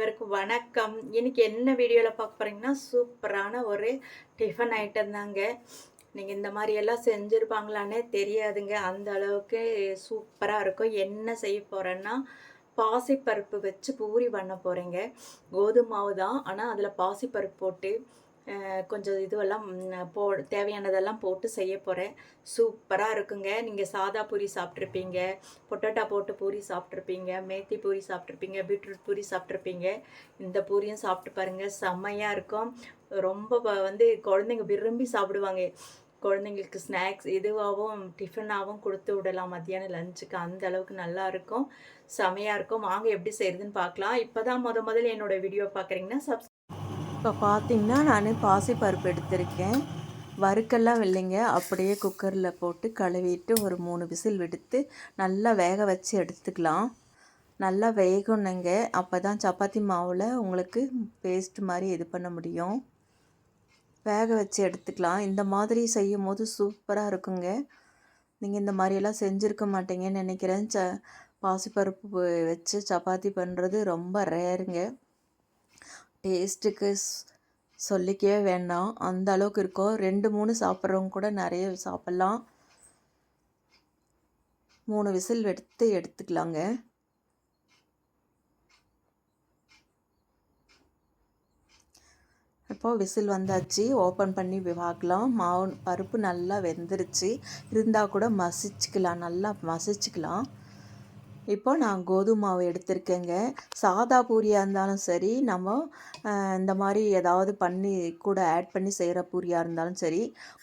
அனைவருக்கும் வணக்கம். இன்னைக்கு என்ன வீடியோவில் பார்க்க போகிறீங்கன்னா சூப்பரான ஒரு டிஃபன் ஐட்டம் தாங்க. நீங்கள் இந்த மாதிரி எல்லாம் செஞ்சுருப்பாங்களான்னே தெரியாதுங்க. அந்த அளவுக்கு சூப்பராக இருக்கும். என்ன செய்ய போகிறேன்னா பாசிப்பருப்பு வச்சு பூரி பண்ண போகிறேங்க கோதுமாவு தான் ஆனால் அதில் பாசிப்பருப்பு போட்டு கொஞ்சம் இதுவெல்லாம் போ தேவையானதெல்லாம் போட்டு செய்ய போகிறேன் சூப்பராக இருக்குங்க. நீங்கள் சாதா பூரி சாப்பிட்ருப்பீங்க பொட்டேட்டா போட்டு பூரி சாப்பிட்ருப்பீங்க மேத்தி பூரி சாப்பிட்ருப்பீங்க பீட்ரூட் பூரி சாப்பிட்ருப்பீங்க இந்த பூரியும் சாப்பிட்டு பாருங்கள் செம்மையாக இருக்கும். ரொம்ப வந்து குழந்தைங்க விரும்பி சாப்பிடுவாங்க. குழந்தைங்களுக்கு ஸ்நாக்ஸ் இதுவாகவும் டிஃபனாகவும் கொடுத்து விடலாம். மத்தியானம் லஞ்சுக்கு அந்த அளவுக்கு நல்லா இருக்கும். செமையாக இருக்கும். வாங்க எப்படி செய்கிறதுன்னு பார்க்கலாம். இப்போ தான் முத முதல்ல என்னோட வீடியோ பார்க்குறீங்கன்னா சப்ஸ் இப்போ பார்த்தீங்கன்னா நான் பாசிப்பருப்பு எடுத்திருக்கேன். வறுக்கெல்லாம் இல்லைங்க. அப்படியே குக்கரில் போட்டு கழுவிட்டு ஒரு மூணு விசில் விடுத்து நல்லா வேக வச்சு எடுத்துக்கலாம். நல்லா வேகணுங்க. அப்போ தான் சப்பாத்தி மாவில் உங்களுக்கு பேஸ்ட் மாதிரி இது பண்ண முடியும். வேக வச்சு எடுத்துக்கலாம். இந்த மாதிரி செய்யும் போது சூப்பராக இருக்குங்க. நீங்கள் இந்த மாதிரியெல்லாம் செஞ்சுருக்க மாட்டீங்கன்னு நினைக்கிறேன். ச பாசிப்பருப்பு வச்சு சப்பாத்தி பண்ணுறது ரொம்ப ரேருங்க. டேஸ்ட்டுக்கு சொல்லிக்கவே வேண்டாம். அந்த அளவுக்கு இருக்கும். ரெண்டு மூணு சாப்பிட்றவங்க கூட நிறைய சாப்பிட்லாம். மூணு விசில் எடுத்து எடுத்துக்கலாங்க. இப்போ விசில் வந்தாச்சு. ஓப்பன் பண்ணி பார்க்கலாம். மாவு பருப்பு நல்லா வெந்துருச்சு. இருந்தால் கூட மசிச்சுக்கலாம். நல்லா மசிச்சுக்கலாம். இப்போ நான் கோதுமை மாவு எடுத்திருக்கேங்க. சாதா பூரியாக இருந்தாலும் சரி நம்ம இந்த மாதிரி ஏதாவது பண்ணி கூட ஆட் பண்ணி செய்கிற பூரியாக இருந்தாலும் சரி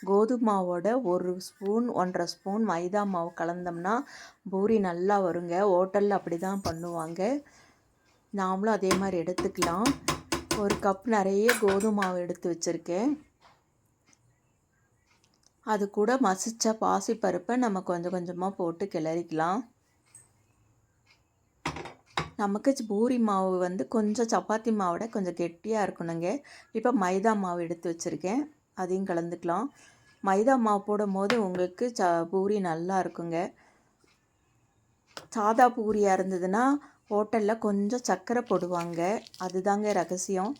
கோதுமை மாவோட ஒரு ஸ்பூன் ஒன்றரை ஸ்பூன் மைதா மாவு கலந்தோம்னா பூரி நல்லா வருங்க. ஹோட்டலில் அப்படி தான் பண்ணுவாங்க. நாமளும் அதே மாதிரி எடுத்துக்கலாம். ஒரு கப் நிறைய கோதுமை மாவு எடுத்து வச்சுருக்கேன். அது கூட மசித்த பாசிப்பருப்பை நம்ம கொஞ்சம் கொஞ்சமாக போட்டு கிளறிக்கலாம். நமக்கு பூரி மாவு வந்து கொஞ்சம் சப்பாத்தி மாவோட கொஞ்சம் கெட்டியாக இருக்கணுங்க. இப்போ மைதா மாவு எடுத்து வச்சுருக்கேன். அதையும் கலந்துக்கலாம். மைதா மாவு போடும் போது உங்களுக்கு ச பூரி நல்லா இருக்குங்க. சாதா பூரியாக இருந்ததுன்னா ஹோட்டலில் கொஞ்சம் சர்க்கரை போடுவாங்க. அதுதாங்க ரகசியம்.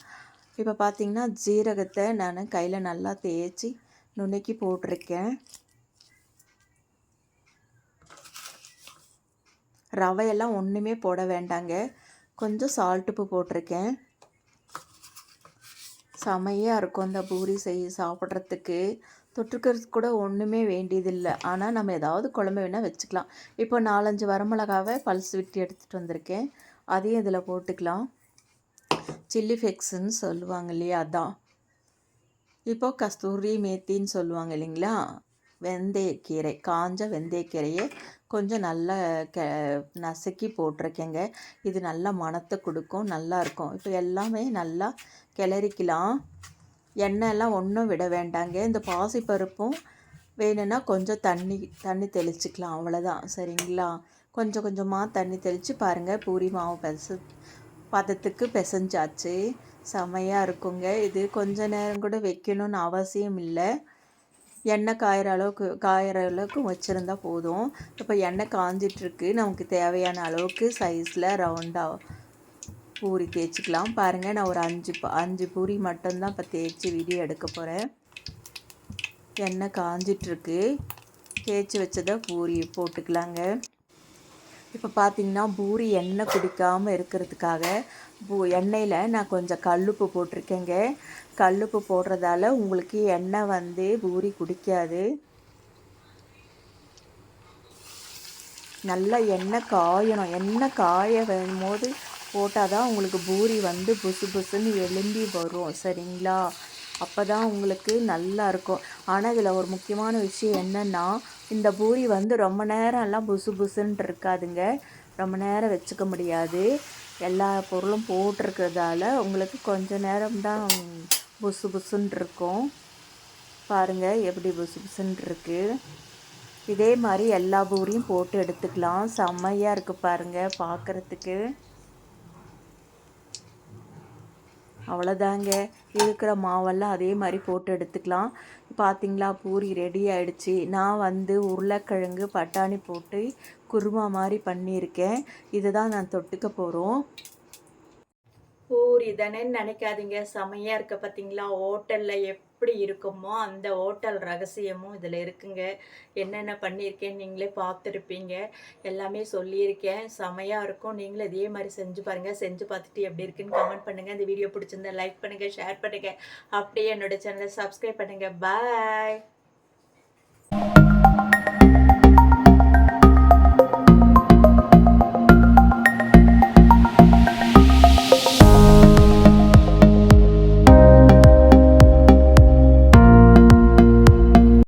இப்போ பார்த்திங்கன்னா ஜீரகத்தை நான் கையில் நல்லா தேய்ச்சி நுணுக்கி போட்டிருக்கேன். ரவையெல்லாம் ஒன்றுமே போட வேண்டாங்க. கொஞ்சம் சால்ட் உப்பு போட்டிருக்கேன். செமையாக இருக்கும் இந்த பூரி செய் சாப்பிட்றதுக்கு. தொட்டுக்கிறதுக்கு கூட ஒன்றுமே வேண்டியதில்லை. ஆனால் நம்ம ஏதாவது குழம்பு வேணால் வச்சுக்கலாம். இப்போ நாலஞ்சு வரமிளகாவை பல்ஸ் விட்டு எடுத்துகிட்டு வந்திருக்கேன். அதையும் இதில் போட்டுக்கலாம். சில்லி ஃபெக்ஸுன்னு சொல்லுவாங்க இல்லையா அதான். இப்போ கஸ்தூரி மேத்தின்னு சொல்லுவாங்க இல்லைங்களா? வெந்தயக்கீரை காஞ்ச வெந்தயக்கீரையை கொஞ்சம் நல்லா க நசுக்கி போட்டிருக்கேங்க. இது நல்லா மணத்தை கொடுக்கும் நல்லா இருக்கும். இப்போ எல்லாமே நல்லா கிளறிக்கலாம். எண்ணெய் எல்லாம் ஒன்றும் விட வேண்டாங்க. இந்த பாசிப்பருப்பும் வேணும்னா கொஞ்சம் தண்ணி தண்ணி தெளிச்சுக்கலாம். அவ்வளோதான் சரிங்களா? கொஞ்சம் கொஞ்சமாக தண்ணி தெளித்து பாருங்கள் பூரி மாவு பெச பதத்துக்கு பிசைஞ்சாச்சு. செமையாக இருக்குங்க. இது கொஞ்ச நேரம் கூட வைக்கணும்னு அவசியம் இல்லை. எண்ணெய் காயிற அளவுக்கு காயிற அளவுக்கு வச்சுருந்தா போதும். இப்போ எண்ணெய் காஞ்சிட்ருக்கு. நமக்கு தேவையான அளவுக்கு சைஸில் ரவுண்டாக பூரி தேய்ச்சிக்கலாம். பாருங்கள் நான் ஒரு அஞ்சு ப- அஞ்சு பூரி மட்டும்தான் இப்போ தேய்ச்சி வீடியோ எடுக்க போகிறேன் எண்ணெய் காஞ்சிட்ருக்கு. தேய்ச்சி வச்சதை பூரி போட்டுக்கலாங்க. இப்போ பார்த்தீங்கன்னா பூரி எண்ணெய் குடிக்காமல் இருக்கிறதுக்காக பூ எண்ணெயில் நான் கொஞ்சம் கல்லுப்பு போட்டிருக்கேங்க. கல்லுப்பு போடுறதால உங்களுக்கு எண்ணெய் வந்து பூரி குடிக்காது. நல்லா எண்ணெய் காயணும். எண்ணெய் காய வரும்போது போட்டால் தான் உங்களுக்கு பூரி வந்து புசு புசுன்னு எலும்பி வரும். சரிங்களா? அப்போ தான் உங்களுக்கு நல்லா இருக்கும். ஆனால் இதில் ஒரு முக்கியமான விஷயம் என்னென்னா இந்த பூரி வந்து ரொம்ப நேரம்லாம் புசு புசுன்ட்டு இருக்காதுங்க. ரொம்ப நேரம் வச்சுக்க முடியாது. எல்லா பொருளும் போட்டிருக்கிறதால உங்களுக்கு கொஞ்ச நேரம் தான் புசு புசுன்ட்டு இருக்கும். பாருங்கள் எப்படி புசு புசுன்ட்டு இருக்குது இதே மாதிரி எல்லா பூரியும் போட்டு எடுத்துக்கலாம். செம்மையாக இருக்குது பாருங்கள் பார்க்குறதுக்கு அவ்வளோதாங்க இருக்கிற மாவெல்லாம் அதே மாதிரி போட்டு எடுத்துக்கலாம். பார்த்தீங்களா பூரி ரெடி ஆகிடுச்சி நான் வந்து உருளைக்கிழங்கு பட்டாணி போட்டு குருமா மாதிரி பண்ணியிருக்கேன். இதை தான் நான் தொட்டுக்க போகிறோம் பூரிதனேன்னு நினைக்காதீங்க. செமையாக இருக்க பார்த்தீங்களா ஹோட்டலில் எப்படி இருக்குமோ அந்த ஹோட்டல் ரகசியமும் இதில் இருக்குங்க. என்னென்ன பண்ணியிருக்கேன்னு நீங்களே பார்த்துருப்பீங்க. எல்லாமே சொல்லியிருக்கேன். செமையாக இருக்கும். நீங்களும் இதே மாதிரி செஞ்சு பாருங்கள் செஞ்சு பார்த்துட்டு எப்படி இருக்குன்னு கமெண்ட் பண்ணுங்கள் இந்த வீடியோ பிடிச்சிருந்தா லைக் பண்ணுங்கள் ஷேர் பண்ணுங்கள் அப்படியே என்னோட சேனலை சப்ஸ்கிரைப் பண்ணுங்கள் பாய்